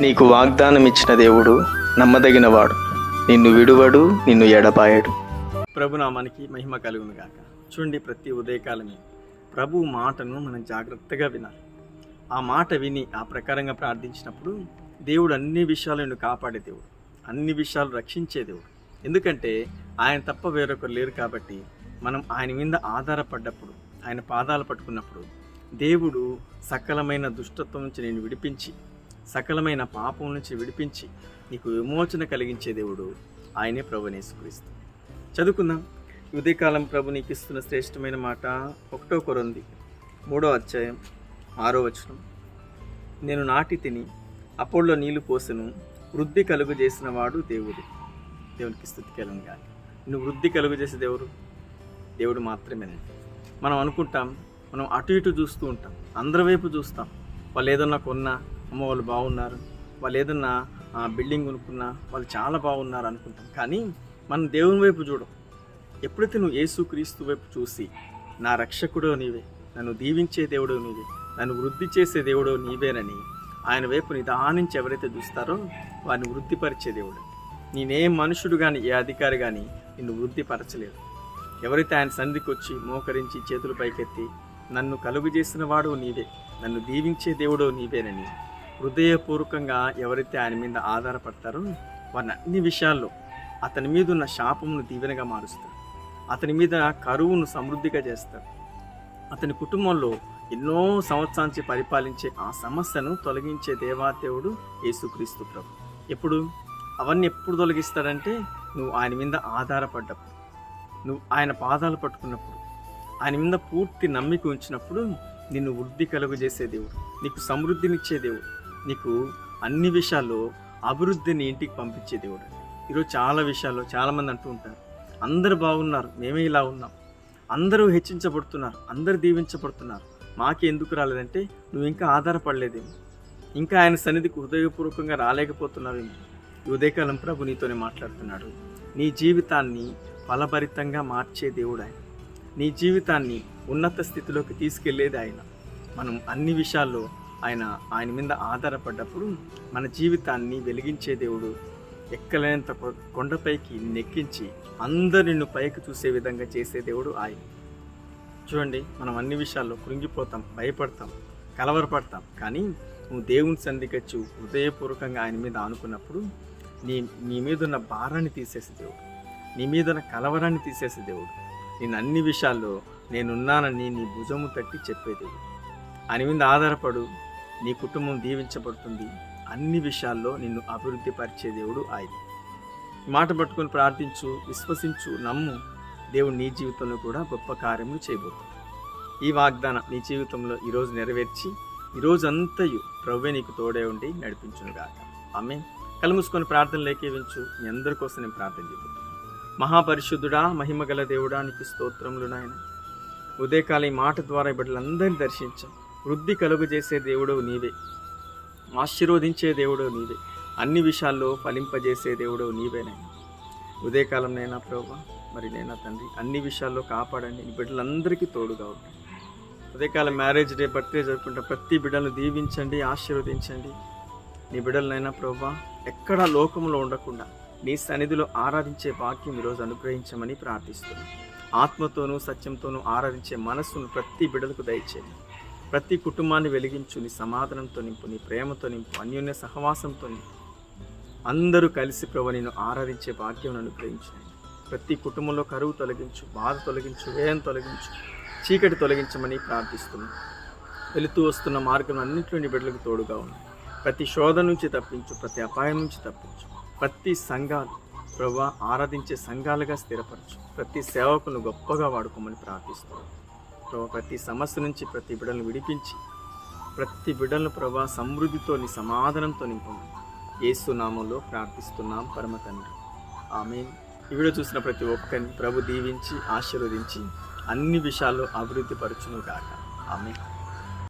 నీకు వాగ్దానం ఇచ్చిన దేవుడు నమ్మదగినవాడు. నిన్ను విడువడు నిన్ను ఎడపాయడు ప్రభునామానికి మహిమ కలుగును గాక. చూడండి ప్రతి ఉదయకాలమే. ప్రభు మాటను మనం జాగ్రత్తగా వినాలి. ఆ మాట విని ఆ ప్రకారంగా ప్రార్థించినప్పుడు దేవుడు అన్ని విషయాలను కాపాడే దేవుడు. అన్ని విషయాలు రక్షించే దేవుడు. ఎందుకంటే ఆయన తప్ప వేరొకరు లేరు కాబట్టి మనం ఆయన మీద ఆధారపడ్డప్పుడు ఆయన పాదాలు పట్టుకున్నప్పుడు దేవుడు సకలమైన దుష్టత్వం నుంచి నేను విడిపించి సకలమైన పాపం నుంచి విడిపించి నీకు విమోచన కలిగించే దేవుడు ఆయనే ప్రభునేసుక్రీస్తు చదువుకుందాం. ఉదయకాలం ప్రభు నీకు ఇస్తున్న శ్రేష్టమైన మాట ఒకటో కొరంది మూడో అధ్యాయం ఆరో వచనం. నేను నాటి తిని అప్పుడులో నీళ్ళు పోసను వృద్ధి కలుగు చేసిన వాడు దేవుడు. దేవునికి స్థుతి కలుగు కానీ నువ్వు వృద్ధి కలుగు చేసే దేవుడు? దేవుడు మాత్రమే మనం అనుకుంటాం మనం అటు ఇటు చూస్తూ ఉంటాం అందరి వైపు చూస్తాం. వాళ్ళు ఏదన్నా కొన్నా అమ్మ వాళ్ళు బాగున్నారు. వాళ్ళు ఏదన్నా ఆ, బిల్డింగ్ కొనుక్కున్నా వాళ్ళు చాలా బాగున్నారు అనుకుంటాం. కానీ మనం దేవుని వైపు చూడం. ఎప్పుడైతే నువ్వు యేసు క్రీస్తు వైపు చూసి నా రక్షకుడో నీవే నన్ను దీవించే దేవుడో నీవే నన్ను వృద్ధి చేసే దేవుడో నీవేనని ఆయన వైపు నిదానించి ఎవరైతే చూస్తారో వారిని వృద్ధిపరిచే దేవుడు. నేనే మనుషుడు కానీ ఏ అధికారి కానీ నిన్ను వృద్ధిపరచలేదు. ఎవరైతే ఆయన సంధికి వచ్చి మోకరించి చేతులు పైకెత్తి నన్ను కలుగు చేసిన వాడు నీవే నన్ను దీవించే దేవుడో నీవేనని హృదయపూర్వకంగా ఎవరైతే ఆయన మీద ఆధారపడతారో వారిని అన్ని విషయాల్లో అతని మీద ఉన్న శాపమును దీవెనగా మారుస్తాడు అతని మీద కరువును సమృద్ధిగా చేస్తాడు అతని కుటుంబంలో ఎన్నో సంవత్సరాల పరిపాలించే ఆ సమస్యను తొలగించే దేవాదేవుడు యేసుక్రీస్తు ప్రభు. ఎప్పుడు? అవన్నీ ఎప్పుడు తొలగిస్తాడంటే నువ్వు ఆయన మీద ఆధారపడ్డప్పుడు నువ్వు ఆయన పాదాలు పట్టుకున్నప్పుడు ఆయన మీద పూర్తి నమ్మిక ఉంచినప్పుడు నిన్ను వృద్ధి కలుగు చేసే దేవుడు నీకు సమృద్ధినిచ్చే దేవుడు. నీకు అన్ని విషయాల్లో అభివృద్ధిని ఇంటికి పంపించే దేవుడు ఈరోజు చాలా విషయాల్లో చాలామంది అంటూ ఉంటారు. అందరు బాగున్నారు మేమే ఇలా ఉన్నాం. అందరూ హెచ్చించబడుతున్నారు అందరు దీవించబడుతున్నారు. మాకే ఎందుకు రాలేదంటే నువ్వు ఇంకా ఆధారపడలేదేమో. ఇంకా ఆయన సన్నిధికి హృదయపూర్వకంగా రాలేకపోతున్నావేమో. ఈ ఉదయకాలం ప్రభు నీతోనే మాట్లాడుతున్నాడు. నీ జీవితాన్ని ఫలభరితంగా మార్చే దేవుడు ఆయన. నీ జీవితాన్ని ఉన్నత స్థితిలోకి తీసుకెళ్ళేది ఆయన. మనం అన్ని విషయాల్లో ఆయన ఆయన మీద ఆధారపడ్డప్పుడు మన జీవితాన్ని వెలిగించే దేవుడు ఎక్కలేనంత కొ- కొండపైకి నెక్కించి అందరు నిన్ను పైకి చూసే విధంగా చేసే దేవుడు ఆయన. చూడండి మనం అన్ని విషయాల్లో కృంగిపోతాం భయపడతాం కలవరపడతాం కానీ నువ్వు దేవుని సంధికొచ్చు హృదయపూర్వకంగా ఆయన మీద ఆనుకున్నప్పుడు నీ నీ మీద ఉన్న భారాన్ని తీసేసే దేవుడు. నీ మీద ఉన్న కలవరాన్ని తీసేసే దేవుడు. నేను అన్ని విషయాల్లో నేనున్నానని నీ భుజము తట్టి చెప్పే దేవుడు. ఆయన మీద ఆధారపడు నీ కుటుంబం దీవించబడుతుంది. అన్ని విషయాల్లో నిన్ను అభివృద్ధి పరిచే దేవుడు ఆయన. మాట పట్టుకొని ప్రార్థించు విశ్వసించు నమ్ము. దేవుడు నీ జీవితంలో కూడా గొప్ప కార్యములు చేయబోతుంది ఈ వాగ్దానం నీ జీవితంలో ఈరోజు నెరవేర్చి ఈ రోజు ప్రవ్వే నీకు తోడే ఉండి నడిపించునుగాక ఆమె కలుముసుకొని ప్రార్థన లేకేవించు మీ అందరి కోసం నేను ప్రార్థన చేయబోతున్నాను మహాపరిశుద్ధుడా మహిమగల దేవుడా నీకు స్తోత్రములు నాయన. ఉదయకాల ఈ మాట ద్వారా బిడ్డలందరినీ దర్శించాం. వృద్ధి కలుగు చేసే దేవుడు నీవే. ఆశీర్వదించే దేవుడు నీవే. అన్ని విషయాల్లో ఫలింపజేసే దేవుడు నీవేనైనా ఉదయకాలం నైనా ప్రభు మరి నైనా తండ్రి అన్ని విషయాల్లో కాపాడండి. నీ బిడ్డలందరికీ తోడుగా ఉంటాయి ఉదయకాలం మ్యారేజ్ డే బర్త్డే జరుపుకుంటే ప్రతి బిడ్డలను దీవించండి ఆశీర్వదించండి. నీ బిడ్డలనైనా ప్రభు ఎక్కడా లోకంలో ఉండకుండా నీ సన్నిధిలో ఆరాధించే భాగ్యం ఈరోజు అనుగ్రహించమని ప్రార్థిస్తున్నాను ఆత్మతోనూ సత్యంతోనూ ఆరాధించే మనస్సును ప్రతి బిడ్డలకు దయచేయండి. ప్రతి కుటుంబాన్ని వెలిగించు నీ సమాధానంతో నింపు నీ ప్రేమతో నింపు అన్యోన్య సహవాసంతో నింపు. అందరూ కలిసి ప్రభు నేను ఆరాధించే భాగ్యం అనుగ్రహించండి ప్రతి కుటుంబంలో కరువు తొలగించు బాధ తొలగించు వ్యయం తొలగించు చీకటి తొలగించమని ప్రార్థిస్తున్నాను వెళుతూ వస్తున్న మార్గం అన్నింటిలోని బిడ్డలకు తోడుగా ఉంది ప్రతి శోధ నుంచి తప్పించు ప్రతి అపాయం నుంచి తప్పించు. ప్రతి సంఘాలు ప్రభా ఆరాధించే సంఘాలుగా స్థిరపరచు. ప్రతి సేవకును గొప్పగా వాడుకోమని ప్రార్థిస్తున్నాను ప్రభా ప్రతి సమస్య నుంచి ప్రతి బిడ్డలను విడిపించి ప్రతి బిడ్డలను ప్రభా సమృద్ధితో నీ సమాధానంతో నింపమని యేసు నామంలో ప్రార్థిస్తున్నాం పరమ తండ్రి. ఆమె ఈ వీడియో చూసిన ప్రతి ఒక్కరిని ప్రభు దీవించి ఆశీర్వదించి అన్ని విషయాల్లో అభివృద్ధి పరచును కాక ఆమె